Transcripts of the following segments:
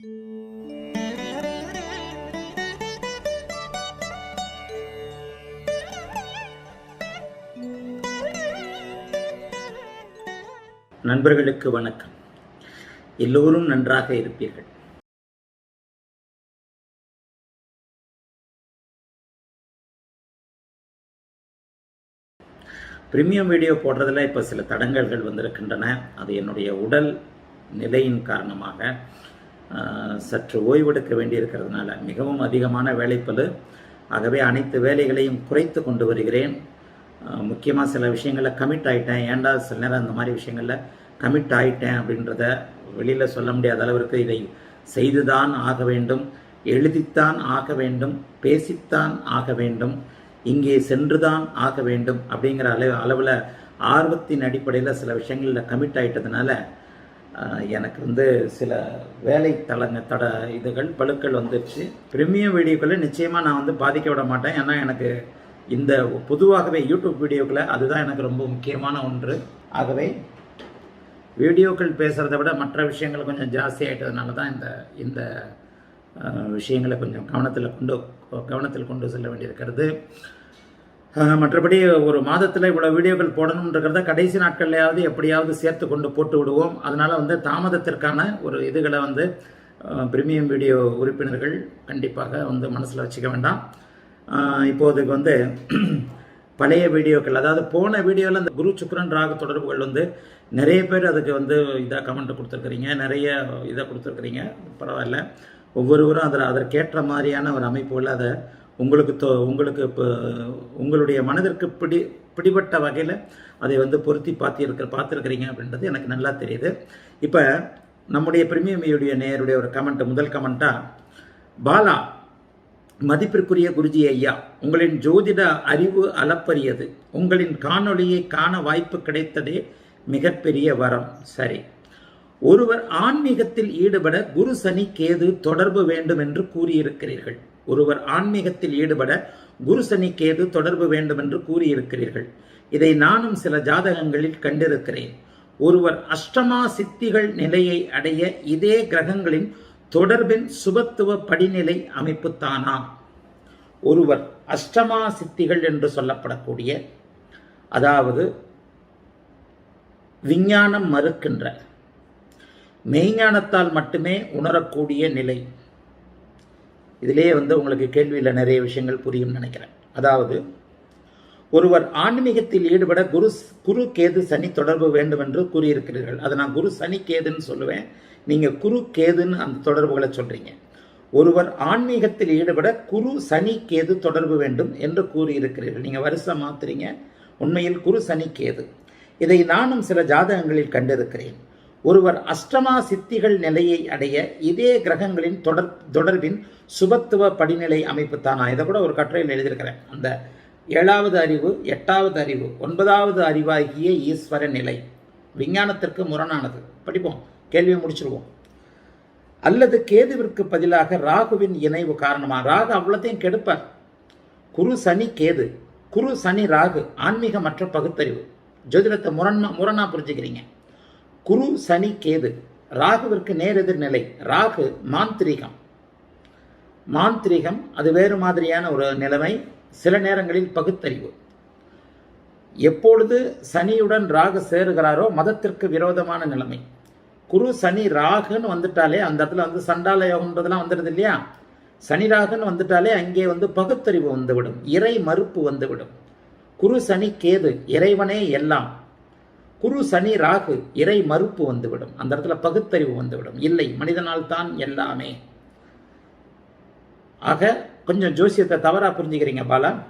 நண்பர்களுக்கு வணக்கம். எல்லோரும் நன்றாக இருப்பீர்கள். பிரிமியம் வீடியோ போடுறதுல இப்போ சில தடங்கல்கள் வந்திருக்கின்றன. அது என்னுடைய உடல் நிலையின் காரணமாக சற்று ஓய்வெடுக்க வேண்டியிருக்கிறதுனால மிகவும் அதிகமான வேலைப்பளு. ஆகவே அனைத்து வேலைகளையும் குறைத்து கொண்டு வருகிறேன். முக்கியமாக சில விஷயங்களில் கமிட் ஆகிட்டேன் ஏன்டா சில நேரம் அந்த மாதிரி விஷயங்களில் கமிட் ஆகிட்டேன் அப்படின்றத வெளியில் சொல்ல முடியாத அளவிற்கு இதை செய்துதான் ஆக வேண்டும். எழுதித்தான் ஆக வேண்டும். பேசித்தான் ஆக வேண்டும். இங்கே சென்றுதான் ஆக வேண்டும் அப்படிங்கிற அளவு அளவில் ஆர்வத்தின் அடிப்படையில் சில விஷயங்களில் கமிட் ஆகிட்டதுனால எனக்கு வந்து சில வேலை தளங்க தட இதுகள் பழுக்கள் வந்துடுச்சு. ப்ரீமியம் வீடியோக்களை நிச்சயமாக நான் வந்து பாதிக்க விட மாட்டேன். ஏன்னா எனக்கு இந்த பொதுவாகவே யூடியூப் வீடியோக்களை அதுதான் எனக்கு ரொம்ப முக்கியமான ஒன்று. ஆகவே வீடியோக்கள் பேசுகிறத விட மற்ற விஷயங்கள் கொஞ்சம் ஜாஸ்தி ஆகிட்டதுனால தான் இந்த இந்த விஷயங்களை கொஞ்சம் கவனத்தில் கொண்டு கவனத்தில் கொண்டு செல்ல வேண்டியிருக்கிறது. மற்றபடி ஒரு மாதத்தில் இவ்வளோ வீடியோக்கள் போடணுன்றக்கிறத கடைசி நாட்கள்லையாவது எப்படியாவது சேர்த்து கொண்டு போட்டு விடுவோம். அதனால் வந்து தாமதத்திற்கான ஒரு இதுகளை வந்து பிரீமியம் வீடியோ உறுப்பினர்கள் கண்டிப்பாக வந்து மனசில் வச்சுக்க வேண்டாம். இப்போதுக்கு வந்து பழைய வீடியோக்கள் அதாவது போன வீடியோவில் இந்த குரு சுக்ரன் ராகு தொடர்புகள் வந்து நிறைய பேர் அதுக்கு வந்து இதாக கமெண்ட் கொடுத்துருக்குறீங்க நிறைய இதை கொடுத்துருக்குறீங்க. பரவாயில்ல. ஒவ்வொருவரும் அதில் அதற்கேற்ற மாதிரியான ஒரு அமைப்புகள் அதை உங்களுக்கு தோ உங்களுக்கு இப்போ உங்களுடைய மனதிற்கு பிடி பிடிபட்ட வகையில் அதை வந்து பொருத்தி பார்த்திருக்க பார்த்துருக்குறீங்க அப்படின்றது எனக்கு நல்லா தெரியுது. இப்போ நம்முடைய பிரீமியம் நேருடைய நேயருடைய ஒரு கமெண்ட் முதல் கமெண்ட்டாக பாலா மதிப்பிற்குரிய குருஜி ஐயா உங்களின் ஜோதிட அறிவு அளப்பரியது. உங்களின் காணொளியை காண வாய்ப்பு கிடைத்ததே மிகப்பெரிய வரம். சரி. ஒருவர் ஆன்மீகத்தில் ஈடுபட குரு சனி கேது தொடர்பு வேண்டும் என்று கூறியிருக்கிறீர்கள். ஒருவர் ஆன்மீகத்தில் ஈடுபட குரு சனி கேது தொடர்பு வேண்டும் என்று கூறியிருக்கிறீர்கள். இதை நானும் சில ஜாதகங்களில் கண்டிருக்கிறேன். ஒருவர் அஷ்டமா சித்திகள் நிலையை அடைய இதே கிரகங்களின் தொடர்பின் சுபத்துவ படிநிலை அமைப்புத்தானா? ஒருவர் அஷ்டமா சித்திகள் என்று சொல்லப்படக்கூடிய அதாவது விஞ்ஞானம் மறுக்கின்ற மெய்ஞானத்தால் மட்டுமே உணரக்கூடிய நிலை. இதிலேயே வந்து உங்களுக்கு கேள்வியில் நிறைய விஷயங்கள் புரியும் நினைக்கிறேன். அதாவது ஒருவர் ஆன்மீகத்தில் ஈடுபட குரு குரு கேது சனி தொடர்பு வேண்டும் என்று கூறியிருக்கிறீர்கள். அதை நான் குரு சனி கேதுன்னு சொல்லுவேன். நீங்கள் குரு கேதுன்னு அந்த தொடர்புகளை சொல்கிறீங்க ஒருவர் ஆன்மீகத்தில் ஈடுபட குரு சனி கேது தொடர்பு வேண்டும் என்று கூறியிருக்கிறீர்கள். நீங்கள் வருஷம் மாத்துறீங்க. உண்மையில் குரு சனி கேது. இதை நானும் சில ஜாதகங்களில் கண்டிருக்கிறேன். ஒருவர் அஷ்டமா சித்திகள் நிலையை அடைய இதே கிரகங்களின் தொடர் தொடர்பின் சுபத்துவ படிநிலை அமைப்பு தான்? நான் இதை கூட ஒரு கட்டுரையில் எழுதியிருக்கிறேன். அந்த ஏழாவது அறிவு எட்டாவது அறிவு ஒன்பதாவது அறிவாகிய ஈஸ்வர நிலை. விஞ்ஞானத்திற்கு முரணானது. படிப்போம். கேள்வியை முடிச்சிருவோம். அல்லது கேதுவிற்கு பதிலாக ராகுவின் இணைவு காரணமாக ராகு அவ்வளோத்தையும் கெடுப்பார். குரு சனி கேது. குரு சனி ராகு ஆன்மீகமற்ற பகுத்தறிவு. ஜோதிடத்தை முரண் முரணா புரிஞ்சுக்கிறீங்க. குரு சனி கேது. ராகுவிற்கு நேரெதிர் நிலை ராகு மாந்திரிகம். மாந்திரிகம் அது வேறு மாதிரியான ஒரு நிலைமை. சில நேரங்களில் பகுத்தறிவு. எப்பொழுது சனியுடன் ராகு சேருகிறாரோ மதத்திற்கு விரோதமான நிலைமை. குரு சனி ராகுன்னு வந்துட்டாலே அந்த இடத்துல வந்து சண்டால யோகம்ன்றதெல்லாம் வந்துடுது இல்லையா? சனி ராகுன்னு வந்துட்டாலே அங்கே வந்து பகுத்தறிவு வந்துவிடும். இறை மறுப்பு வந்துவிடும். குரு சனி கேது இறைவனே எல்லாம். குரு சனி ராகு இறை மறுப்பு வந்துவிடும். அந்த இடத்துல பகுத்தறிவு வந்துவிடும். இல்லை மனிதனால் தான் எல்லாமே. ஆக கொஞ்சம் ஜோசியத்தை தவறா புரிஞ்சுக்கிறீங்க பாலா.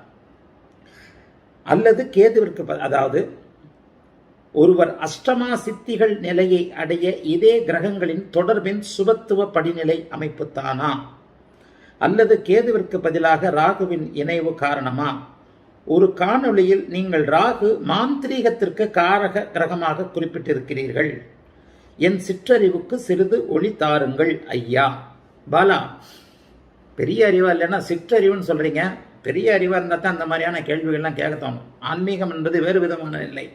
அல்லது கேதுவிற்கு ப- அதாவது ஒருவர் அஷ்டமா சித்திகள் நிலையை அடைய இதே கிரகங்களின் தொடர்பின் சுபத்துவ படிநிலை அமைப்பு தானா அல்லது கேதுவிற்கு பதிலாக ராகுவின் இணைவு காரணமா? ஒரு காணொளியில் நீங்கள் ராகு மாந்திரீகத்திற்கு காரக கிரகமாக குறிப்பிட்டிருக்கிறீர்கள். என் சிற்றறிவுக்கு சிறிது ஒளி தாருங்கள் ஐயா. பாலா பெரிய அறிவா இல்லைன்னா சிற்றறிவுன்னு சொல்றீங்க. பெரிய அறிவா இருந்தால் தான் அந்த மாதிரியான கேள்விகள்லாம் கேட்க தோணும் ஆன்மீகம் என்பது வேறு விதமான நிலை.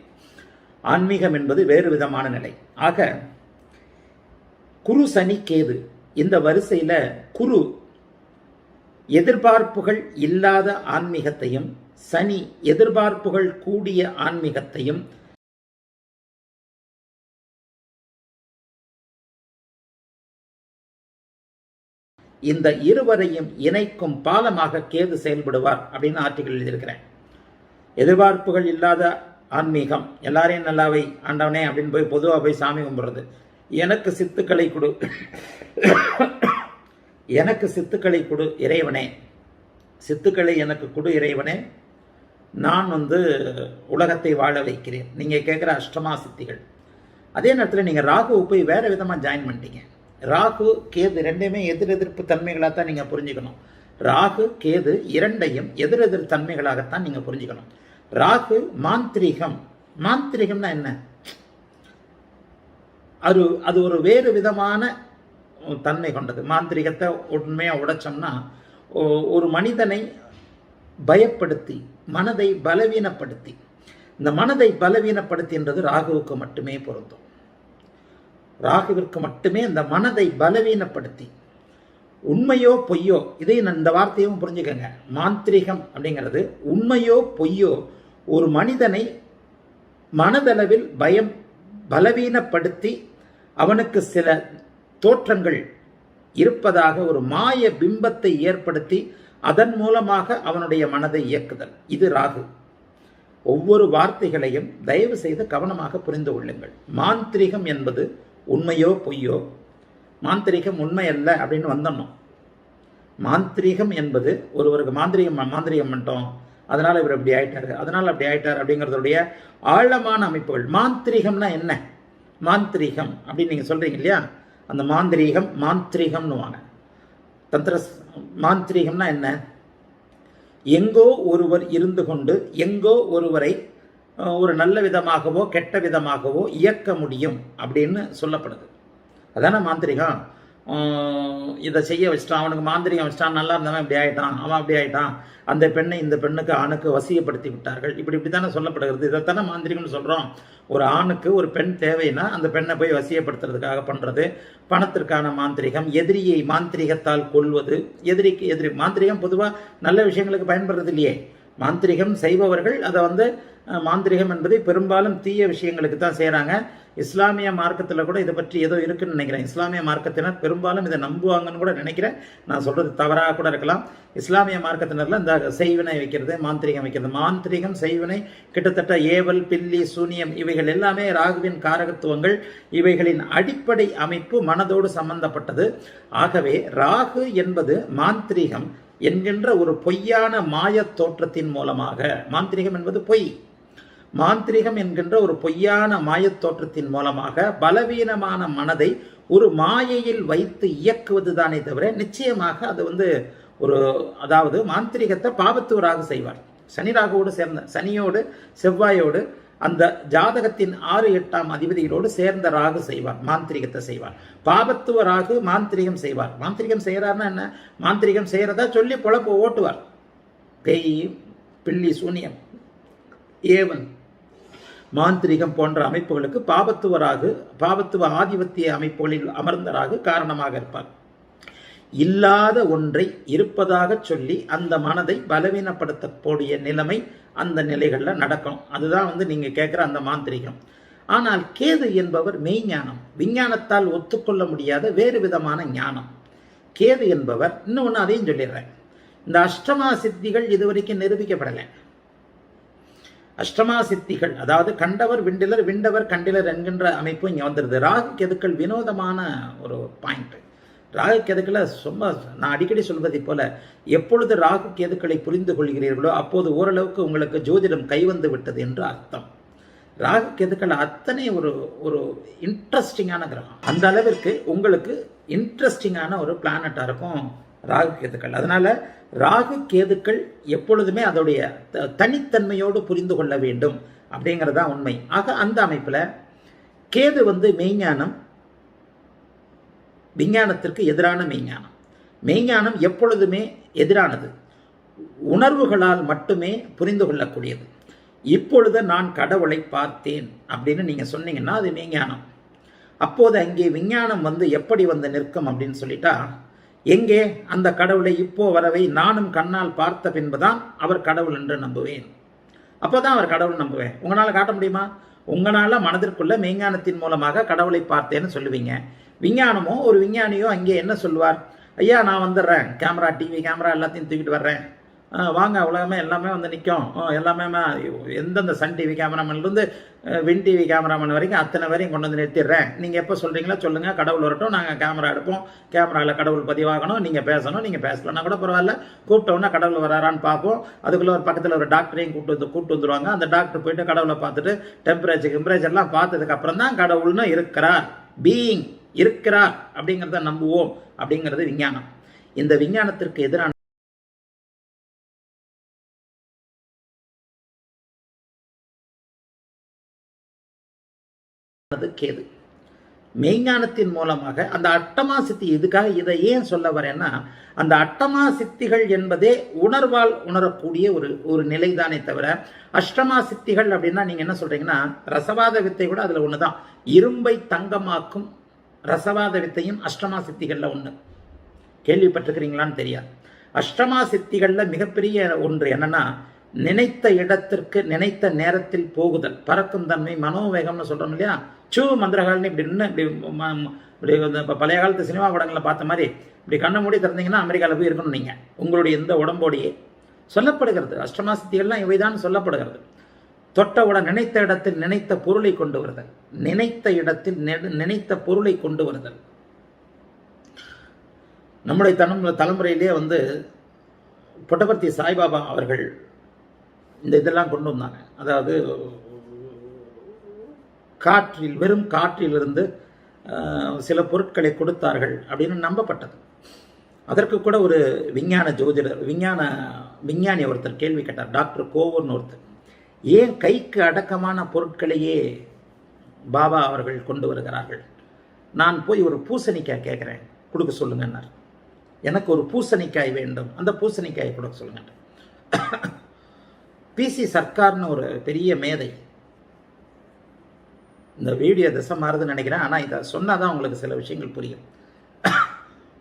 ஆன்மீகம் என்பது வேறு விதமான நிலை. ஆக குரு சனி கேது. இந்த வரிசையில் குரு எதிர்பார்ப்புகள் இல்லாத ஆன்மீகத்தையும் சனி எதிர்பார்ப்புகள் கூடிய ஆன்மீகத்தையும் இந்த இருவரையும் இணைக்கும் பாலமாக கேது செயல்படுவார் அப்படின்னு ஆர்டிகல் எழுதியிருக்கிறேன். எதிர்பார்ப்புகள் இல்லாத ஆன்மீகம் எல்லாரையும் நல்லாவை ஆண்டவனே அப்படின்னு போய் பொதுவாக போய் சாமி கும்பிட்றது. எனக்கு சித்துக்களை கொடு. எனக்கு சித்துக்களை கொடு இறைவனே. சித்துக்களை எனக்கு கொடு இறைவனே. நான் வந்து உலகத்தை வாழ வைக்கிறேன். நீங்கள் கேட்குற அஷ்டமா சித்திகள். அதே நேரத்தில் நீங்கள் ராகுவை போய் வேறு விதமாக ஜாயின் பண்ணிட்டீங்க. ராகு கேது ரெண்டையுமே எதிரெதிர்ப்பு தன்மைகளாக தான் நீங்கள் புரிஞ்சுக்கணும். ராகு கேது இரண்டையும் எதிரெதிர் தன்மைகளாகத்தான் நீங்கள் புரிஞ்சுக்கணும். ராகு மாந்திரிகம். மாந்திரிகம்னா என்ன? அது அது ஒரு வேறு விதமான தன்மை கொண்டது. மாந்திரிகத்தை உண்மையாக உடைச்சோம்னா ஒரு மனிதனை பயப்படுத்தி மனதை பலவீனப்படுத்தி. இந்த மனதை பலவீனப்படுத்தின்றது ராகுவுக்கு மட்டுமே பொருந்தும். ராகுவிற்கு மட்டுமே இந்த மனதை பலவீனப்படுத்தி. உண்மையோ பொய்யோ இதை நான் இந்த வார்த்தையும் புரிஞ்சுக்கங்க. மாந்திரிகம் அப்படிங்கிறது உண்மையோ பொய்யோ ஒரு மனிதனை மனதளவில் பயம் பலவீனப்படுத்தி அவனுக்கு சில தோற்றங்கள் இருப்பதாக ஒரு மாய பிம்பத்தை ஏற்படுத்தி அதன் மூலமாக அவனுடைய மனதை இயக்குதல். இது ராகு. ஒவ்வொரு வார்த்தைகளையும் தயவு செய்து கவனமாக புரிந்து கொள்ளுங்கள். மாந்திரிகம் என்பது உண்மையோ பொய்யோ? மாந்திரிகம் உண்மை அல்ல அப்படின்னு வந்தோம் மாந்திரிகம் என்பது ஒருவருக்கு மாந்திரிகம் மாந்திரிகம் பண்ணிட்டோம் அதனால் இவர் இப்படி ஆயிட்டாரு. அதனால் அப்படி ஆயிட்டார் அப்படிங்கிறதுடைய ஆழமான அமைப்புகள். மாந்திரிகம்னா என்ன? மாந்திரீகம் அப்படின்னு நீங்கள் சொல்கிறீங்க இல்லையா? அந்த மாந்திரீகம் மாந்திரிகம்னுவாங்க. தந்திர மாந்திரீகம்னா என்ன? எங்கோ ஒருவர் இருந்து கொண்டு எங்கோ ஒருவரை ஒரு நல்ல விதமாகவோ கெட்ட விதமாகவோ இயக்க முடியும் அப்படின்னு சொல்லப்படுது. அதான மாந்திரிகம். இதை செய்ய வச்சிட்டான். அவனுக்கு மாந்திரிகம் வச்சிட்டான். நல்லா இருந்தவன் இப்படி ஆயிட்டான். அவன் அப்படி ஆயிட்டான். அந்த பெண்ணை இந்த பெண்ணுக்கு ஆணுக்கு வசியப்படுத்தி விட்டார்கள். இப்படி இப்படி தானே சொல்லப்படுகிறது. இதைத்தானே மாந்திரிகம்னு சொல்கிறோம் ஒரு ஆணுக்கு ஒரு பெண் தேவைன்னா அந்த பெண்ணை போய் வசியப்படுத்துறதுக்காக பண்ணுறது பணத்திற்கான மாந்திரிகம் எதிரியை மாந்திரிகத்தால் கொள்வது எதிரிக்கு எதிரி மாந்திரிகம் பொதுவாக நல்ல விஷயங்களுக்கு பயன்படுறது இல்லையே. மாந்திரிகம் செய்பவர்கள் அதை வந்து மாந்திரிகம் என்பதை பெரும்பாலும் தீய விஷயங்களுக்கு தான் செய்கிறாங்க இஸ்லாமிய மார்க்கத்தில் கூட இதை பற்றி ஏதோ இருக்குன்னு நினைக்கிறேன். இஸ்லாமிய மார்க்கத்தினர் பெரும்பாலும் இதை நம்புவாங்கன்னு கூட நினைக்கிறேன். நான் சொல்கிறது தவறாக கூட இருக்கலாம். இஸ்லாமிய மார்க்கத்தினரில் இந்த செய்வினை வைக்கிறது மாந்திரிகம் வைக்கிறது. மாந்திரிகம் செய்வினை கிட்டத்தட்ட ஏவல் பில்லி சூனியம் இவைகள் எல்லாமே ராகுவின் காரகத்துவங்கள். இவைகளின் அடிப்படை அமைப்பு மனதோடு சம்பந்தப்பட்டது. ஆகவே ராகு என்பது மாந்திரீகம் என்கின்ற ஒரு பொய்யான மாயத் தோற்றத்தின் மூலமாக மாந்திரிகம் என்பது பொய். மாந்திரிகம் என்கின்ற ஒரு பொய்யான மாயத் தோற்றத்தின் மூலமாக பலவீனமான மனதை ஒரு மாயையில் வைத்து இயக்குவது தானே தவிர நிச்சயமாக அது வந்து ஒரு அதாவது மாந்திரிகத்தை பாபத்துவராக செய்வார். சனி ராகுவோடு சேர்ந்த சனியோடு செவ்வாயோடு அந்த ஜாதகத்தின் ஆறு எட்டாம் அதிபதிகளோடு சேர்ந்த ராகு செய்வார் மாந்திரிகத்தை செய்வார். பாபத்துவ ராகு மாந்திரிகம் செய்வார். மாந்திரிகம் செய்கிறாருன்னா என்ன? மாந்திரிகம் செய்கிறதா சொல்லி பொழப்பு ஓட்டுவார். பேய் பில்லி சூனியம் ஏவன் மாந்திரிகம் போன்ற அமைப்புகளுக்கு பாபத்துவ ராகு பாபத்துவ ஆதிபத்திய அமைப்புகளில் அமர்ந்த ராகு காரணமாக இருப்பார். இல்லாத ஒன்றை இருப்பதாக சொல்லி அந்த மனதை பலவீனப்படுத்தக்கூடிய நிலைமை அந்த நிலைகளில் நடக்கும் அதுதான் வந்து நீங்கள் கேட்குற அந்த மாந்திரிகம். ஆனால் கேது என்பவர் மெய்ஞானம். விஞ்ஞானத்தால் ஒத்துக்கொள்ள முடியாத வேறு விதமான ஞானம். கேது என்பவர் இன்னொன்று அதையும் சொல்லிடுறேன். இந்த அஷ்டமா சித்திகள் இதுவரைக்கும் நிரூபிக்கப்படலை. அஷ்டமா சித்திகள் அதாவது கண்டவர் விண்டிலர் விண்டவர் கண்டிலர் என்கின்ற அமைப்பு இங்கே வந்துடுது ராகு கெதுக்கள் வினோதமான ஒரு பாயிண்ட் ராகு கேதுக்களை சும்மா நான் அடிக்கடி சொல்வதை போல எப்பொழுது ராகு கேதுக்களை புரிந்து கொள்கிறீர்களோ அப்போது ஓரளவுக்கு உங்களுக்கு ஜோதிடம் கைவந்து விட்டது என்று அர்த்தம். ராகு கேதுக்கள் அத்தனை ஒரு ஒரு இன்ட்ரெஸ்டிங்கான கிரகம். அந்த அளவிற்கு உங்களுக்கு இன்ட்ரெஸ்டிங்கான ஒரு பிளானட்டாக இருக்கும் ராகு கேதுக்கள் அதனால் ராகு கேதுக்கள் எப்பொழுதுமே அதோடைய த- தனித்தன்மையோடு புரிந்து கொள்ள வேண்டும் அப்படிங்கிறது தான் உண்மை. ஆக அந்த அமைப்பில் கேது வந்து மெய்ஞானம் விஞ்ஞானத்திற்கு எதிரான மெய்ஞானம். மெய்ஞானம் எப்பொழுதுமே எதிரானது. உணர்வுகளால் மட்டுமே புரிந்து கொள்ளக்கூடியது. இப்பொழுது நான் கடவுளை பார்த்தேன் அப்படின்னு நீங்கள் சொன்னீங்கன்னா அது மெய்ஞானம். அப்போது அங்கே விஞ்ஞானம் வந்து எப்படி வந்து நிற்கும் அப்படின்னு சொல்லிட்டா எங்கே? அந்த கடவுளை இப்போ வரவை நானும் கண்ணால் பார்த்த பின்புதான் அவர் கடவுள் என்று நம்புவேன். அப்போ தான் அவர் கடவுள் நம்புவேன். உங்களால் காட்ட முடியுமா? உங்களால் மனதிற்குள்ள மெய்ஞானத்தின் மூலமாக கடவுளை பார்த்தேன்னு சொல்லுவீங்க. விஞ்ஞானமோ ஒரு விஞ்ஞானியோ அங்கே என்ன சொல்லுவார்? ஐயா நான் வந்துடுறேன். கேமரா டிவி கேமரா எல்லாத்தையும் தூக்கிட்டு வர்றேன். வாங்க உலகமே எல்லாமே வந்து நிற்கும். எல்லாமே எந்தெந்த சன் டிவி கேமராமேன்லேருந்து வின் டிவி கேமராமேன் வரைக்கும் அத்தனை வரையும் கொண்டு வந்து நிறுத்திடுறேன். நீங்கள் எப்போ சொல்கிறீங்களோ சொல்லுங்கள் கடவுள் வரட்டும். நாங்கள் கேமரா எடுப்போம். கேமராவில் கடவுள் பதிவாகணும். நீங்கள் பேசணும். நீங்கள் பேசலன்னா கூட பரவாயில்ல. கூப்பிட்டோன்னா கடவுள் வராரான்னு பார்ப்போம். அதுக்குள்ளே ஒரு பக்கத்தில் ஒரு டாக்டரையும் கூப்பிட்டு வந்து கூப்பிட்டு வந்துருவாங்க. அந்த டாக்டர் போயிட்டு கடவுளை பார்த்துட்டு டெம்பரேச்சர் டெம்பரேச்சர்லாம் பார்த்ததுக்கப்புறம் தான் கடவுள்னு இருக்கிறார். பீயிங் இருக்கிறார் அப்படிங்கிறத நம்புவோம் அப்படிங்கிறது விஞ்ஞானம். இந்த விஞ்ஞானத்திற்கு எதிரான கேது. மெய்ஞானத்தின் மூலமாக அந்த அட்டமா சித்தி இதுக்காக இதை ஏன் சொல்ல வரேன்னா அந்த அட்டமா சித்திகள் என்பதே உணர்வால் உணரக்கூடிய ஒரு ஒரு நிலைதானே தவிர அஷ்டமா சித்திகள் அப்படின்னா நீங்க என்ன சொல்றீங்கன்னா ரசவாத வித்தை கூட அதுல ஒண்ணுதான். இரும்பை தங்கமாக்கும் ரசவாத வித்தையும் அஷ்டமா சித்திகளில் ஒன்று கேள்விப்பட்டிருக்கிறீங்களான்னு தெரியாது. அஷ்டமா சித்திகளில் மிகப்பெரிய ஒன்று என்னன்னா நினைத்த இடத்திற்கு நினைத்த நேரத்தில் போகுதல். பறக்கும் தன்மை மனோவேகம்னு சொல்றோம் இல்லையா? சூ மந்திரகால்னு இப்படி நின்று இப்படி இப்படி பழைய காலத்து சினிமா படங்களில் பார்த்த மாதிரி இப்படி கண்ணை மூடி திறந்தீங்கன்னா அமெரிக்காவில் போய் இருக்கணும் நீங்கள் உங்களுடைய இந்த உடம்போடையே சொல்லப்படுகிறது. அஷ்டமா சித்திகள்லாம் இவைதான் சொல்லப்படுகிறது. தொட்டவுடன் நினைத்த இடத்தில் நினைத்த பொருளை கொண்டு வருதல். நினைத்த இடத்தில் நினைத்த பொருளை கொண்டு வருதல். நம்முடைய தனம் தலைமுறையிலே வந்து புட்டபர்த்தி சாய்பாபா அவர்கள் இந்த இதெல்லாம் கொண்டு வந்தாங்க. அதாவது காற்றில் வெறும் காற்றிலிருந்து சில பொருட்களை கொடுத்தார்கள் அப்படின்னு நம்பப்பட்டது. அதற்கு கூட ஒரு விஞ்ஞான ஜோதிடர் விஞ்ஞான விஞ்ஞானி ஒருத்தர் கேள்வி கேட்டார். டாக்டர் கோவர்னு ஒருத்தர். ஏன் கைக்கு அடக்கமான பொருட்களையே பாபா அவர்கள் கொண்டு வருகிறார்கள்? நான் போய் ஒரு பூசணிக்காய் கேட்குறேன். கொடுக்க சொல்லுங்கன்னார். எனக்கு ஒரு பூசணிக்காய் வேண்டும். அந்த பூசணிக்காயை கொடுக்க சொல்லுங்க பிசி சர்க்கார்னு ஒரு பெரிய மேதை. இந்த வீடியோ திசை மாறுதுன்னு நினைக்கிறேன். ஆனால் இதை சொன்னால் தான் உங்களுக்கு சில விஷயங்கள் புரியும்.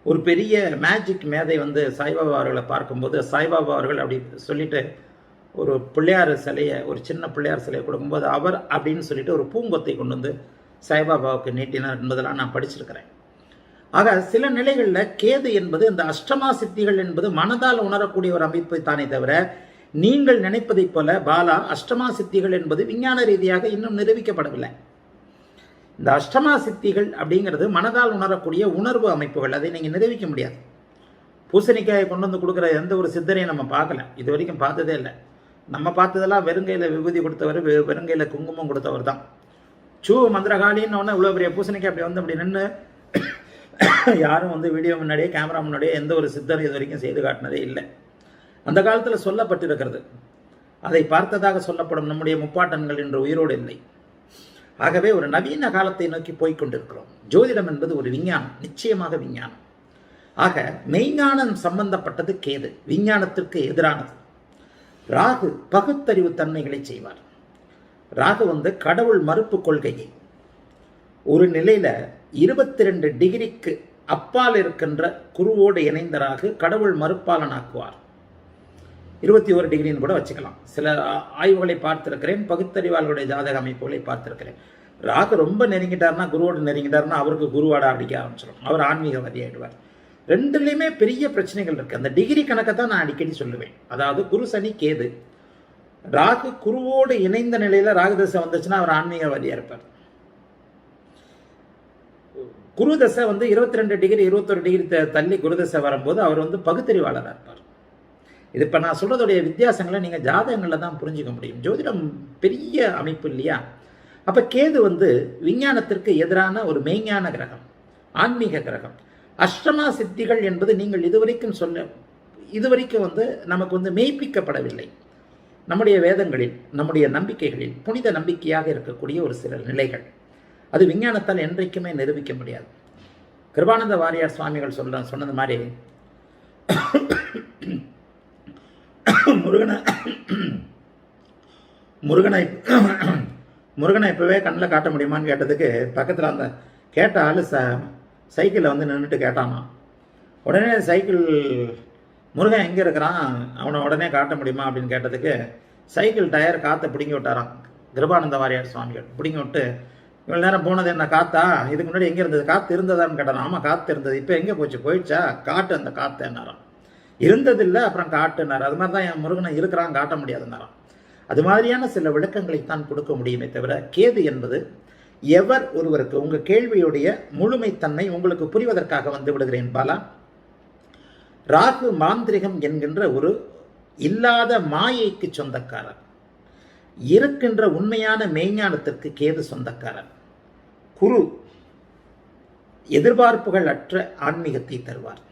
ஒரு பெரிய மேஜிக் மேதை வந்து சாய்பாபா அவர்களை பார்க்கும்போது சாய்பாபா அவர்கள் அப்படி சொல்லிட்டு ஒரு பிள்ளையார் சிலையை ஒரு சின்ன பிள்ளையார் சிலையை கொடுக்கும்போது அவர் அப்படின்னு சொல்லிட்டு ஒரு பூங்கொத்தை கொண்டு வந்து சாய்பாபாவுக்கு நீட்டினார் என்பதெல்லாம் நான் படிச்சிருக்கிறேன். ஆக சில நிலைகளில் கேது என்பது இந்த அஷ்டமா சித்திகள் என்பது மனதால் உணரக்கூடிய ஒரு அமைப்பு தானே தவிர நீங்கள் நினைப்பதைப் போல பாலா அஷ்டமா சித்திகள் என்பது விஞ்ஞான ரீதியாக இன்னும் நிரூபிக்கப்படவில்லை. இந்த அஷ்டமா சித்திகள் அப்படிங்கிறது மனதால் உணரக்கூடிய உணர்வு அமைப்புகள் அதை நீங்கள் நிரூபிக்க முடியாது. பூசணிக்காயை கொண்டு வந்து கொடுக்குற எந்த ஒரு சித்தரையும் நம்ம பார்க்கல. இது வரைக்கும் பார்த்ததே இல்லை. நம்ம பார்த்ததெல்லாம் வெறுங்கையில் விபூதி கொடுத்தவர் வெ- வெறுங்கையில் குங்குமம் கொடுத்தவர் தான். சூ மந்திரகாலின்னு ஒன்று இவ்வளோ பெரிய பூசணிக்கு அப்படி வந்து அப்படி நின்று யாரும் வந்து வீடியோ முன்னாடியே கேமரா முன்னாடியே எந்த ஒரு சித்தர் இது வரைக்கும் செய்து காட்டினதே இல்லை. அந்த காலத்தில் சொல்லப்பட்டிருக்கிறது. அதை பார்த்ததாக சொல்லப்படும் நம்முடைய முப்பாட்டன்கள் என்று உயிரோடு இல்லை. ஆகவே ஒரு நவீன காலத்தை நோக்கி போய்கொண்டிருக்கிறோம் ஜோதிடம் என்பது ஒரு விஞ்ஞானம் நிச்சயமாக விஞ்ஞானம். ஆக மெய்ஞானம் சம்பந்தப்பட்டது கேது. விஞ்ஞானத்திற்கு எதிரானது. ராகு பகுத்தறிவு தன்மைகளை செய்வார். ராகு வந்து கடவுள் மறுப்பு கொள்கையை. ஒரு நிலையில இருபத்தி ரெண்டு டிகிரிக்கு அப்பால் இருக்கின்ற குருவோடு இணைந்த ராகு கடவுள் மறுப்பாளனாக்குவார் இருபத்தி ஒரு டிகிரின்னு கூட வச்சுக்கலாம். சில ஆய்வுகளை பார்த்திருக்கிறேன் பகுத்தறிவாளர்களுடைய ஜாதக அமைப்புகளை பார்த்திருக்கிறேன். ராகு ரொம்ப நெருங்கிட்டார்னா குருவோடு நெருங்கிட்டார்னா அவருக்கு குருவாட அடிக்க ஆரம்பிச்சிடும் அவர் ஆன்மீகவாதி ஆயிடுவார். ரெண்டுலேயுமே பெரிய பிரச்சனைகள் இருக்குது அந்த டிகிரி கணக்கை தான் நான் அடிக்கடி சொல்லுவேன். அதாவது குரு சனி கேது. ராகு குருவோடு இணைந்த நிலையில் ராகு தசை வந்துச்சுன்னா அவர் ஆன்மீகவாதியாக இருப்பார். குரு தசை வந்து இருபத்தி ரெண்டு டிகிரி இருபத்தொரு டிகிரி த- தள்ளி குரு தசை வரும்போது அவர் வந்து பகுத்தறிவாளராக இருப்பார். இது இப்போ நான் சொல்றதுடைய வித்தியாசங்களை நீங்கள் ஜாதகங்களில் தான் புரிஞ்சுக்க முடியும். ஜோதிடம் பெரிய அமைப்பு இல்லையா? அப்போ கேது வந்து விஞ்ஞானத்திற்கு எதிரான ஒரு மெய்ஞான கிரகம் ஆன்மீக கிரகம். அஷ்டமா சித்திகள் என்பது நீங்கள் இதுவரைக்கும் சொல்ல இதுவரைக்கும் வந்து நமக்கு வந்து மெய்ப்பிக்கப்படவில்லை. நம்முடைய வேதங்களில் நம்முடைய நம்பிக்கைகளில் புனித நம்பிக்கையாக இருக்கக்கூடிய ஒரு சில நிலைகள். அது விஞ்ஞானத்தால் என்றைக்குமே நிரூபிக்க முடியாது. கிருபானந்த வாரியார் சுவாமிகள் சொல்ல சொன்னது மாதிரி முருகனை முருகனை முருகனை இப்போவே கண்ணில் காட்ட முடியுமான்னு கேட்டதுக்கு பக்கத்தில் அந்த கேட்ட ஆள் ச சைக்கிளில் வந்து நின்றுட்டு கேட்டானா. உடனே சைக்கிள் முருகன் எங்கே இருக்கிறான்? அவனை உடனே காட்ட முடியுமா? அப்படின்னு கேட்டதுக்கு சைக்கிள் டயர் காற்றை பிடுங்கி விட்டாரான் கிருபானந்த வாரியார் சுவாமிகள். பிடுங்கி விட்டு இவ்வளோ நேரம் போனது என்ன காத்தா? இதுக்கு முன்னாடி எங்கே இருந்தது? காற்று இருந்ததான்னு கேட்டான் ஆமாம் காற்று இருந்தது. இப்போ எங்கே போச்சு? போயிடுச்சா? காட்டு அந்த காற்று நேரம் இருந்தது இல்லை அப்புறம் காட்டுனார் அது மாதிரி தான் என் முருகனை இருக்கிறான் காட்ட முடியாதுன்னாராம். அது மாதிரியான சில விளக்கங்களை தான் கொடுக்க முடியுமே தவிர கேது என்பது எவர் ஒருவருக்கு உங்கள் கேள்வியுடைய முழுமைத்தன்மை உங்களுக்கு புரிவதற்காக வந்து விடுகிறேன் பாலா. ராகு மாந்திரிகம் என்கின்ற ஒரு இல்லாத மாயைக்கு சொந்தக்காரர். இருக்கின்ற உண்மையான மெய்ஞானத்திற்கு கேது சொந்தக்காரர். குரு எதிர்பார்ப்புகள் அற்ற ஆன்மீகத்தை தருவார்.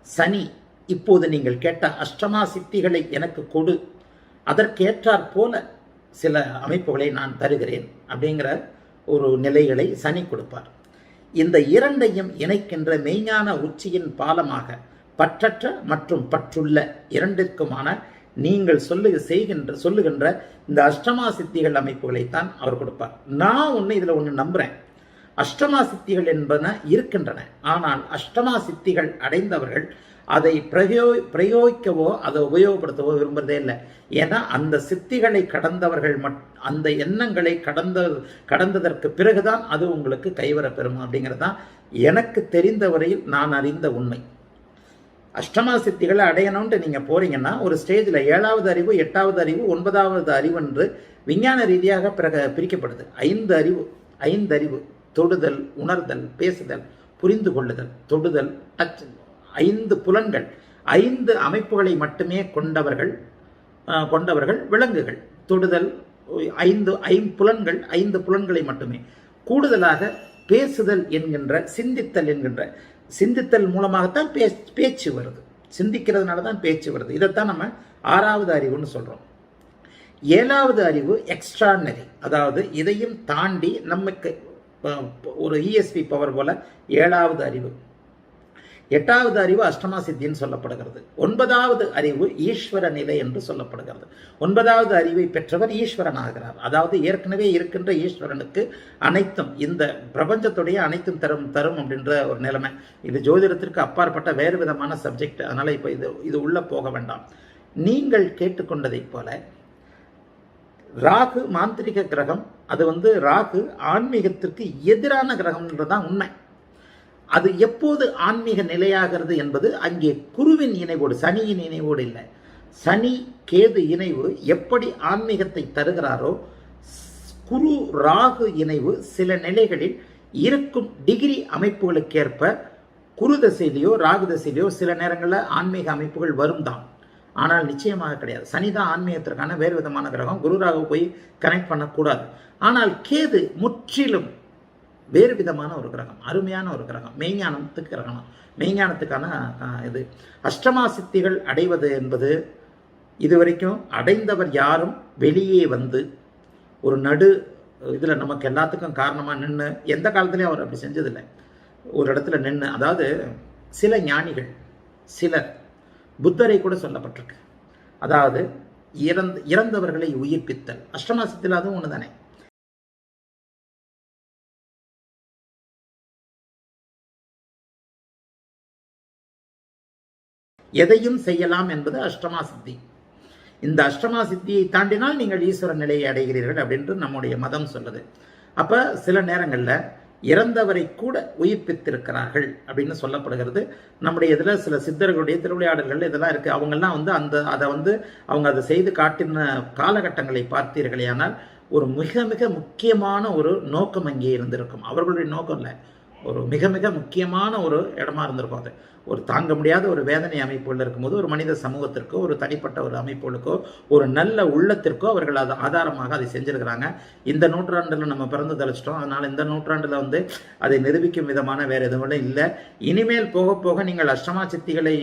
சனி இப்போது நீங்கள் கேட்ட அஷ்டமா சித்திகளை எனக்கு கொடு. அதற்கேற்றாற் போல சில அமைப்புகளை நான் தருகிறேன் அப்படிங்கிற ஒரு நிலைகளை சனி கொடுப்பார். இந்த இரண்டையும் இணைக்கின்ற மெய்ஞான உச்சியின் பாலமாக பற்றற்ற மற்றும் பற்றுள்ள இரண்டிற்குமான நீங்கள் சொல்லு செய்கின்ற சொல்லுகின்ற இந்த அஷ்டமா சித்திகள் அமைப்புகளைத்தான் அவர் கொடுப்பார். நான் ஒன்று இதில் ஒன்று நம்புகிறேன் அஷ்டமா சித்திகள் என்பன இருக்கின்றன. ஆனால் அஷ்டமா சித்திகள் அடைந்தவர்கள் அதை பிரயோ பிரயோகிக்கவோ அதை உபயோகப்படுத்தவோ விரும்புறதே இல்லை. ஏன்னா அந்த சித்திகளை கடந்தவர்கள் மட் அந்த எண்ணங்களை கடந்த கடந்ததற்கு பிறகுதான் அது உங்களுக்கு கைவர பெறும் அப்படிங்கிறது தான் எனக்கு தெரிந்த வரையில் நான் அறிந்த உண்மை. அஷ்டமா சித்திகளை அடையணும்ட்டு நீங்கள் போகிறீங்கன்னா ஒரு ஸ்டேஜில் ஏழாவது அறிவு எட்டாவது அறிவு ஒன்பதாவது அறிவு என்று விஞ்ஞான ரீதியாக பிறக பிரிக்கப்படுது. ஐந்து அறிவு ஐந்து அறிவு தொடுதல் உணர்தல் பேசுதல் புரிந்து கொள்ளுதல் தொடுதல் டச் ஐந்து புலன்கள் ஐந்து அமைப்புகளை மட்டுமே கொண்டவர்கள் கொண்டவர்கள் விலங்குகள். தொடுதல் ஐந்து ஐம்புலன்கள் ஐந்து புலன்களை மட்டுமே. கூடுதலாக பேசுதல் என்கின்ற சிந்தித்தல் என்கின்ற சிந்தித்தல் மூலமாகத்தான் பே பேச்சு வருது. சிந்திக்கிறதுனால தான் பேச்சு வருது. இதைத்தான் நம்ம ஆறாவது அறிவுன்னு சொல்கிறோம் ஏழாவது அறிவு எக்ஸ்ட்ரானரி அதாவது இதையும் தாண்டி நமக்கு ஒரு இஎஸ்பி பவர் போல ஏழாவது அறிவு. எட்டாவது அறிவு அஷ்டமா சித்தின்னு சொல்லப்படுகிறது. ஒன்பதாவது அறிவு ஈஸ்வர நிலை என்று சொல்லப்படுகிறது. ஒன்பதாவது அறிவை பெற்றவர் ஈஸ்வரன் ஆகிறார் அதாவது ஏற்கனவே இருக்கின்ற ஈஸ்வரனுக்கு அனைத்தும் இந்த பிரபஞ்சத்துடைய அனைத்தும் தரும் தரும் அப்படின்ற ஒரு நிலைமை. இது ஜோதிடத்திற்கு அப்பாற்பட்ட வேறு விதமான சப்ஜெக்ட் அதனால் இப்போ இது இது உள்ளே போக வேண்டாம். நீங்கள் கேட்டுக்கொண்டதைப் போல ராகு மாந்திரிக கிரகம் அது வந்து ராகு ஆன்மீகத்திற்கு எதிரான கிரகம்ன்றதுதான் உண்மை. அது எப்போது ஆன்மீக நிலையாகிறது என்பது அங்கே குருவின் இணைவோடு சனியின் இணைவோடு இல்லை. சனி கேது இணைவு எப்படி ஆன்மீகத்தை தருகிறாரோ குரு ராகு இணைவு சில நிலைகளில் இருக்கும் டிகிரி அமைப்புகளுக்கேற்ப குரு தசையிலையோ ராகு தசையிலையோ சில நேரங்களில் ஆன்மீக அமைப்புகள் வரும் தான் ஆனால் நிச்சயமாக கிடையாது. சனி தான் ஆன்மீகத்திற்கான வேறு விதமான கிரகம். குரு ராகு போய் கனெக்ட் பண்ணக்கூடாது. ஆனால் கேது முற்றிலும் வேறு விதமான ஒரு கிரகம் அருமையான ஒரு கிரகம் மெய்ஞானத்துக்கு கிரகணம் மெய்ஞானத்துக்கான இது. அஷ்டமா சித்திகள் அடைவது என்பது இதுவரைக்கும் அடைந்தவர் யாரும் வெளியே வந்து ஒரு நடு இதில் நமக்கு எல்லாத்துக்கும் காரணமாக நின்று எந்த காலத்துலேயும் அவர் அப்படி செஞ்சதில்லை. ஒரு இடத்துல நின்று அதாவது சில ஞானிகள் சிலர் புத்தரை கூட சொல்லப்பட்டிருக்கு. அதாவது இறந்த இறந்தவர்களை உயிர்ப்பித்தல். அஷ்டமாசத்தில் அதுவும் ஒன்று தானே எதையும் செய்யலாம் என்பது அஷ்டமா சித்தி. இந்த அஷ்டமா சித்தியை தாண்டினால் நீங்கள் ஈஸ்வர நிலையை அடைகிறீர்கள் அப்படின்று நம்முடைய மதம் சொல்லுது. அப்ப சில நேரங்களில் இறந்தவரை கூட உயிர்ப்பித்திருக்கிறார்கள் அப்படின்னு சொல்லப்படுகிறது. நம்முடைய இதில் சில சித்தர்களுடைய திருவிளையாடல்கள் இதெல்லாம் இருக்குது அவங்கெல்லாம் வந்து அந்த அதை வந்து அவங்க அதை செய்து காட்டின காலகட்டங்களை பார்த்தீர்களேயானால் ஒரு மிக மிக முக்கியமான ஒரு நோக்கம் அங்கே இருந்திருக்கும். அவர்களுடைய நோக்கம் இல்லை. ஒரு மிக மிக முக்கியமான ஒரு இடமா இருந்திருக்கும் அது. ஒரு தாங்க முடியாத ஒரு வேதனை அமைப்புகள் இருக்கும்போது ஒரு மனித சமூகத்திற்கோ ஒரு தனிப்பட்ட ஒரு அமைப்புகளுக்கோ ஒரு நல்ல உள்ளத்திற்கோ அவர்கள் அது ஆதாரமாக அதை செஞ்சிருக்கிறாங்க. இந்த நூற்றாண்டில் நம்ம பிறந்து தெளிச்சிட்டோம் அதனால் இந்த நூற்றாண்டில் வந்து அதை நிரூபிக்கும் விதமான வேறு எதுவும் இல்லை. இனிமேல் போக போக நீங்கள் அஷ்டமா சித்திகளை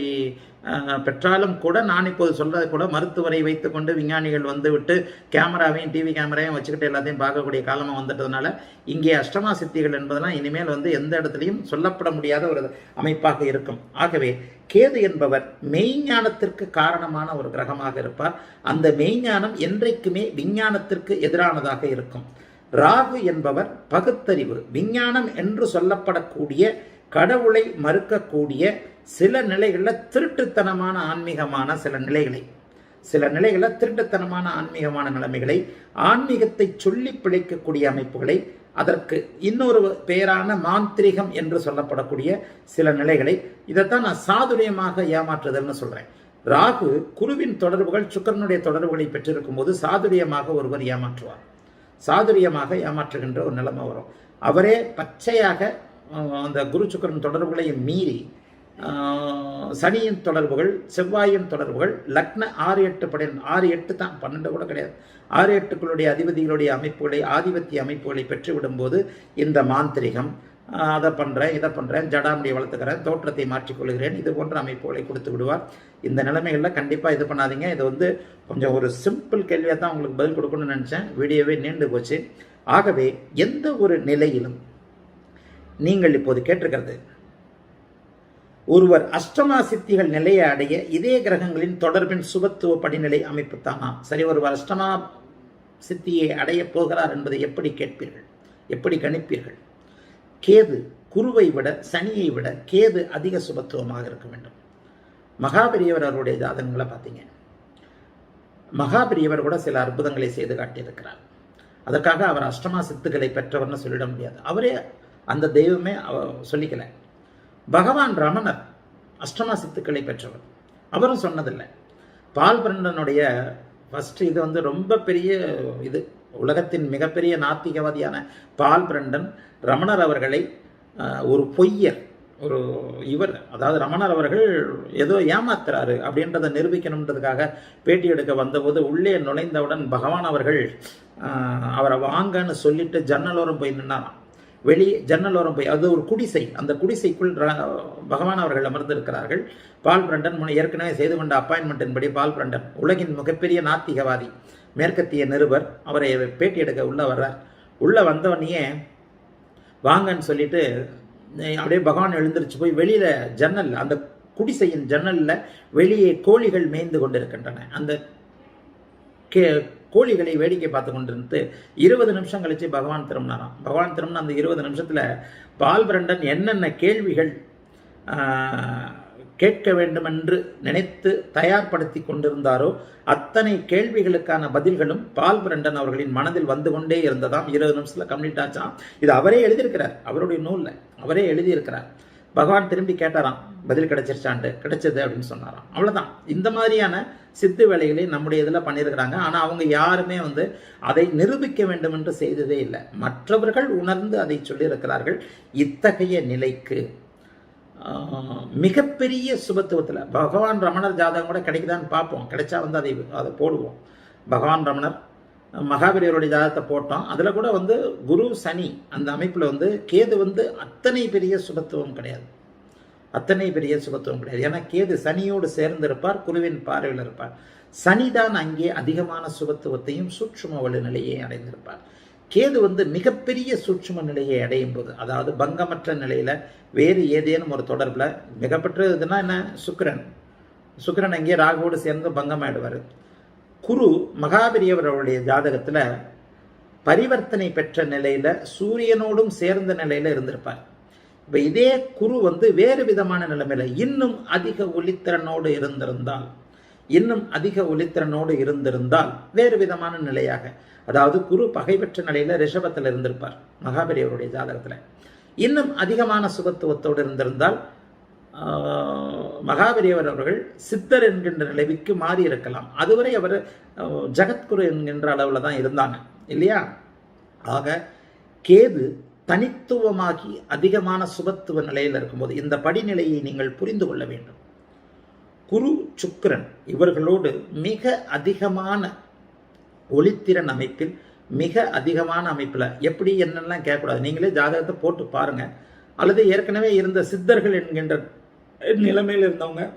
பெற்றாலும் கூட நான் இப்போது சொல்கிறது கூட மருத்துவரை வைத்துக்கொண்டு விஞ்ஞானிகள் வந்து விட்டு கேமராவையும் டிவி கேமராவையும் வச்சுக்கிட்டு எல்லாத்தையும் பார்க்கக்கூடிய காலமாக வந்துட்டதுனால இங்கே அஷ்டமா சித்திகள் என்பதெல்லாம் இனிமேல் வந்து எந்த இடத்துலையும் சொல்லப்பட முடியாத ஒரு அமைப்பாக இருக்கும். ஆகவே கேது என்பவர் மெய்ஞானத்திற்கு காரணமான ஒரு கிரகமாக இருப்பார். அந்த மெய்ஞானம் என்றைக்குமே விஞ்ஞானத்திற்கு எதிரானதாக இருக்கும். ராகு என்பவர் பகுத்தறிவு விஞ்ஞானம் என்று சொல்லப்படக்கூடிய கடவுளை மறுக்கக்கூடிய சில நிலைகளில் திருட்டுத்தனமான ஆன்மீகமான சில நிலைகளை சில நிலைகளில் திருட்டுத்தனமான ஆன்மீகமான நிலைமைகளை ஆன்மீகத்தை சொல்லி பிழைக்கக்கூடிய அமைப்புகளை அதற்கு இன்னொரு பெயரான மாந்திரிகம் என்று சொல்லப்படக்கூடிய சில நிலைகளை இதைத்தான் நான் சாதுரியமாக ஏமாற்றுதல்னு சொல்கிறேன் ராகு குருவின் தொடர்புகள் சுக்கரனுடைய தொடர்புகளை பெற்றிருக்கும் போது சாதுரியமாக ஒருவர் ஏமாற்றுவார். சாதுரியமாக ஏமாற்றுகின்ற ஒரு நிலைமை வரும். அவரே பச்சையாக அந்த குரு சுக்கரன் தொடர்புகளையும் மீறி சனியின் தொடர்புகள் செவ்வாயின் தொடர்புகள் லக்ன ஆறு எட்டு படை ஆறு எட்டு தான் பன்னெண்டு கூட கிடையாது. ஆறு எட்டுக்களுடைய அதிபதிகளுடைய அமைப்புகளை ஆதிபத்திய அமைப்புகளை பெற்றுவிடும்போது இந்த மாந்திரிகம் அதை பண்ணுறேன் இதை பண்ணுறேன் ஜடாமுடியை வளர்த்துக்கிறேன் தோற்றத்தை மாற்றிக்கொள்கிறேன் இது போன்ற அமைப்புகளை கொடுத்து விடுவார். இந்த நிலைமைகளில் கண்டிப்பாக இது பண்ணாதீங்க. இது வந்து கொஞ்சம் ஒரு சிம்பிள் கேள்வியாக தான் உங்களுக்கு பதில் கொடுக்கணும்னு நினச்சேன். வீடியோவே நீண்டு போச்சு. ஆகவே எந்த ஒரு நிலையிலும் நீங்கள் இப்போது கேட்டிருக்கிறது ஒருவர் அஷ்டமா சித்திகள் நிலையை அடைய இதே கிரகங்களின் தொடர்பின் சுபத்துவ படிநிலை அமைப்பு தானா? சரி ஒருவர் அஷ்டமா சித்தியை அடைய போகிறார் என்பதை எப்படி கேட்பீர்கள்? எப்படி கணிப்பீர்கள்? கேது குருவை விட சனியை விட கேது அதிக சுபத்துவமாக இருக்க வேண்டும். மகாபெரியவர் அவருடைய ஜாதகங்களை பார்த்தீங்க. மகாபெரியவர் கூட சில அற்புதங்களை செய்து காட்டியிருக்கிறார். அதற்காக அவர் அஷ்டமா சித்துக்களை பெற்றவர்னு சொல்லிட முடியாது. அவரே அந்த தெய்வமே அவ சொல்லிக்கல. பகவான் ரமணர் அஷ்டமா சித்துக்களை பெற்றவர். அவரும் சொன்னதில்லை. பால் பிரண்டனுடைய ஃபர்ஸ்ட் இது வந்து ரொம்ப பெரிய இது. உலகத்தின் மிகப்பெரிய நாத்திகவாதியான பால் பிரண்டன் ரமணர் அவர்களை ஒரு பொய்யர் ஒரு இவர். அதாவது ரமணர் அவர்கள் ஏதோ ஏமாத்துறாரு அப்படின்றத நிரூபிக்கணுன்றதுக்காக பேட்டி எடுக்க வந்தபோது உள்ளே நுழைந்தவுடன் பகவான் அவர்கள் அவரை வாங்கன்னு சொல்லிட்டு ஜன்னலோரம் போய் நின்னாராம். வெளியே ஜன்னலோரம் போய் அது ஒரு குடிசை. அந்த குடிசைக்குள் பகவான் அவர்கள் அமர்ந்திருக்கிறார்கள். பால் பிரண்டன் முனை ஏற்கனவே செய்து கொண்ட அப்பாயின்மெண்ட்டின் படி பால் பிரண்டன் உலகின் மிகப்பெரிய நாத்திகவாதி மேற்கத்திய நிருபர் அவரை பேட்டி எடுக்க உள்ளே வர்றார். உள்ளே வந்தவனையே வாங்கன்னு சொல்லிட்டு அப்படியே பகவான் எழுந்திருச்சு போய் வெளியில் ஜன்னல் அந்த குடிசையின் ஜன்னலில் வெளியே கோழிகள் மேய்ந்து கொண்டிருக்கின்றன. அந்த கே கோழிகளை வேடிக்கை பார்த்து கொண்டிருந்து இருபது நிமிஷம் கழிச்சு பகவான் திரும்பினாராம். பகவான் திரும்பின அந்த இருபது நிமிஷத்துல பால்பிரண்டன் என்னென்ன கேள்விகள் கேட்க வேண்டும் என்று நினைத்து தயார்படுத்தி கொண்டிருந்தாரோ அத்தனை கேள்விகளுக்கான பதில்களும் பால் பிரண்டன் அவர்களின் மனதில் வந்து கொண்டே இருந்ததாம். இருபது நிமிஷத்தில் கம்ப்ளீட் ஆச்சாம். இது அவரே எழுதியிருக்கிறார். அவருடைய நூலில். அவரே எழுதியிருக்கிறார். பகவான் திரும்பி கேட்டாராம் பதில் கிடைச்சிருச்சான்ட்டு. கிடைச்சது அப்படின்னு சொன்னாராம். அவ்வளோதான் இந்த மாதிரியான சித்து வேலைகளை நம்முடைய இதில் பண்ணியிருக்கிறாங்க. ஆனால் அவங்க யாருமே வந்து அதை நிரூபிக்க வேண்டும் என்று செய்ததே இல்லை. மற்றவர்கள் உணர்ந்து அதை சொல்லியிருக்கிறார்கள். இத்தகைய நிலைக்கு மிகப்பெரிய சுபத்துவத்தில். பகவான் ரமணர் ஜாதகம் கூட கிடைக்குதான்னு பார்ப்போம். கிடைச்சா வந்து அதை அதை போடுவோம். பகவான் ரமணர் மகாபெரியவருடைய ஜாதகத்தை போட்டோம். அதில் கூட வந்து குரு சனி அந்த அமைப்பில் வந்து கேது வந்து அத்தனை பெரிய சுபத்துவம் கிடையாது. அத்தனை பெரிய சுபத்துவம் கிடையாது. ஏன்னா கேது சனியோடு சேர்ந்து இருப்பார் குருவின் பார்வையில் இருப்பார். சனிதான் அங்கே அதிகமான சுபத்துவத்தையும் சூட்சும வலு நிலையை அடைந்திருப்பார். கேது வந்து மிகப்பெரிய சூட்சும நிலையை அடையும் போது அதாவது பங்கமற்ற நிலையில் வேறு ஏதேனும் ஒரு தொடர்புல மிகப்பெற்றதுன்னா என்ன? சுக்கரன். சுக்கரன் அங்கே ராகுவோடு சேர்ந்து பங்கமாயிடுவார். குரு மகாபெரியவர் அவருடைய ஜாதகத்தில் பரிவர்த்தனை பெற்ற நிலையில் சூரியனோடும் சேர்ந்த நிலையில் இருந்திருப்பார். இப்போ இதே குரு வந்து வேறு விதமான நிலைமையில் இன்னும் அதிக ஒளித்திறனோடு இருந்திருந்தால் இன்னும் அதிக ஒளித்திறனோடு இருந்திருந்தால் வேறு விதமான நிலையாக அதாவது குரு பகை பெற்ற நிலையில் ரிஷபத்தில் இருந்திருப்பார் மகாபெரியவருடைய ஜாதகத்தில். இன்னும் அதிகமான சுகத்துவத்தோடு இருந்திருந்தால் மகாபெரியவர் அவர்கள் சித்தர் என்கின்ற நிலைக்கு மாறி இருக்கலாம். அதுவரை அவர் ஆஹ், ஜகத்குரு என்கின்ற அளவில் தான் இருந்தாங்க. இல்லையா? ஆக கேது தனித்துவமாகி அதிகமான சுபத்துவ நிலையில் இருக்கும்போது இந்த படிநிலையை நீங்கள் புரிந்து கொள்ள வேண்டும். குரு சுக்கரன் இவர்களோடு மிக அதிகமான ஒளித்திறன் அமைப்பில் மிக அதிகமான அமைப்பில் எப்படி என்னெல்லாம் கேட்கக்கூடாது நீங்களே ஜாதகத்தை போட்டு பாருங்கள் அல்லது ஏற்கனவே இருந்த சித்தர்கள் என்கின்ற நிலைமையில் இருந்தவங்க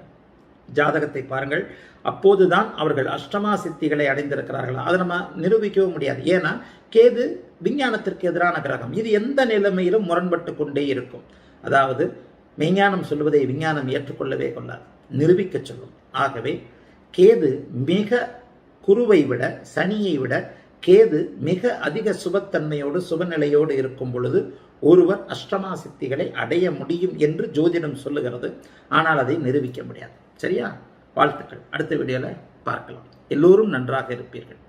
ஜாதகத்தை பாருங்கள். அப்போதுதான் அவர்கள் அஷ்டமா சித்திகளை அடைந்திருக்கிறார்கள். அதை நம்ம நிரூபிக்கவும் முடியாது. ஏன்னா கேது விஞ்ஞானத்திற்கு எதிரான கிரகம். இது எந்த நிலைமையிலும் முரண்பட்டு கொண்டே இருக்கும். அதாவது மெய்ஞானம் சொல்வதை விஞ்ஞானம் ஏற்றுக்கொள்ளவே கொள்ளாது. நிரூபிக்க சொல்லும். ஆகவே கேது மிக குருவை விட சனியை விட கேது மிக அதிக சுபத்தன்மையோடு சுபநிலையோடு இருக்கும் பொழுது ஒருவர் அஷ்டமா சித்திகளை அடைய முடியும் என்று ஜோதிடம் சொல்லுகிறது. ஆனால் அதை நிரூபிக்க முடியாது. சரியா? வாழ்த்துக்கள். அடுத்த வீடியோவில் பார்க்கலாம். எல்லோரும் நன்றாக இருப்பீர்கள்.